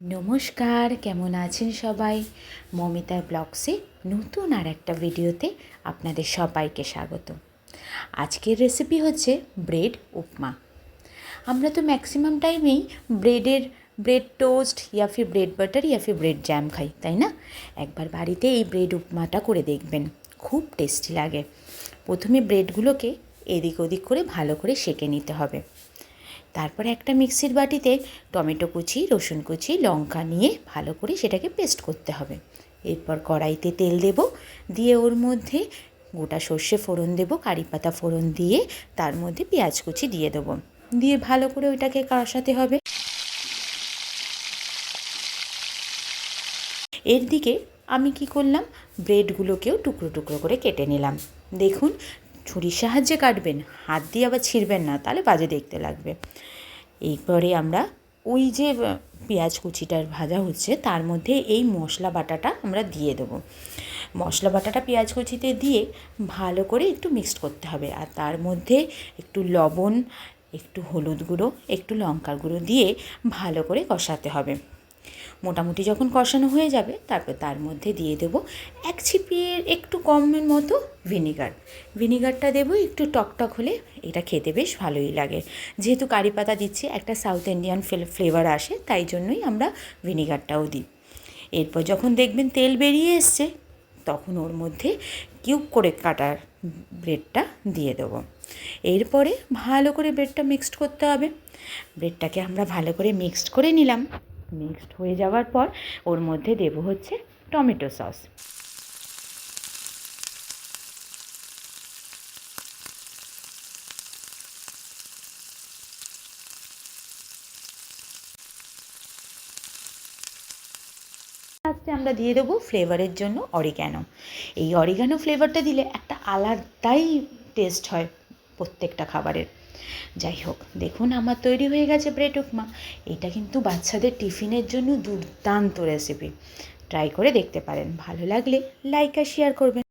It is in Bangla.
নমস্কার, কেমন আছেন সবাই? মমিতার ব্লগসে নতুন আর একটা ভিডিওতে আপনাদের সবাইকে স্বাগত। আজকের রেসিপি হচ্ছে ব্রেড উপমা। আমরা তো ম্যাক্সিমাম টাইমেই ব্রেডের ব্রেড টোস্ট ইয়া ফির ব্রেড বাটার ইয়া ফির ব্রেড জ্যাম খাই, তাই না? একবার বাড়িতে এই ব্রেড উপমাটা করে দেখবেন, খুব টেস্টি লাগে। প্রথমে ব্রেডগুলোকে এদিক ওদিক করে ভালো করে সেঁকে নিতে হবে। তারপরে একটা মিক্সির বাটিতে টমেটো কুচি, রসুন কুচি, লঙ্কা নিয়ে ভালো করে সেটাকে পেস্ট করতে হবে। এরপর কড়াইতে তেল দেব, দিয়ে ওর মধ্যে গোটা সর্ষে ফোড়ন দেবো, কারি পাতা ফোড়ন দিয়ে তার মধ্যে পেঁয়াজ কুচি দিয়ে দেবো। দিয়ে ভালো করে ওইটাকে কষাতে হবে। এর দিকে আমি কি করলাম, ব্রেডগুলোকেও টুকরো টুকরো করে কেটে নিলাম। দেখুন ছুরির সাহায্যে কাটবেন, হাত দিয়ে আবার ছিঁড়বেন না, তাহলে বাজে দেখতে লাগবে। এরপরে আমরা ওই যে পেঁয়াজ কুচিটার ভাজা হচ্ছে, তার মধ্যে এই মশলা বাটাটা আমরা দিয়ে দেবো। মশলা বাটাটা পেঁয়াজ কুচিতে দিয়ে ভালো করে একটু মিক্সড করতে হবে, আর তার মধ্যে একটু লবণ, একটু হলুদ গুঁড়ো, একটু লঙ্কার গুঁড়ো দিয়ে ভালো করে কষাতে হবে। মোটামুটি যখন কষানো হয়ে যাবে, তারপর তার মধ্যে দিয়ে দেবো এক ছিপির একটু কমের মতো ভিনিগার। ভিনিগারটা দেবো একটু টকটক হলে এটা খেতে বেশ ভালোই লাগে। যেহেতু কারি পাতা দিচ্ছি, একটা সাউথ ইন্ডিয়ান ফ্লেভার আসে, তাই জন্যই আমরা ভিনিগারটাও দিই। এরপর যখন দেখবেন তেল বেরিয়ে এসছে, তখন ওর মধ্যে কিউব করে কাটার ব্রেডটা দিয়ে দেবো। এরপরে ভালো করে ব্রেডটা মিক্সড করতে হবে। ব্রেডটাকে আমরা ভালো করে মিক্সড করে নিলাম। মিক্সড হয়ে যাওয়ার পর ওর মধ্যে দেব হচ্ছে টমেটো সস। লাস্টে আমরা দিয়ে দেবো ফ্লেভারের জন্য অরিগ্যানো এই অরিগ্যানো ফ্লেভারটা দিলে একটা আলাদাই টেস্ট হয় প্রত্যেকটা খাবারের। যাই হোক, দেখুন আমার তৈরি হয়ে গেছে ব্রেড উপমা। এটা কিন্তু বাচ্চাদের টিফিনের জন্য দুর্দান্ত রেসিপি ট্রাই করে দেখতে পারেন। ভালো লাগলে লাইক আর শেয়ার করবেন।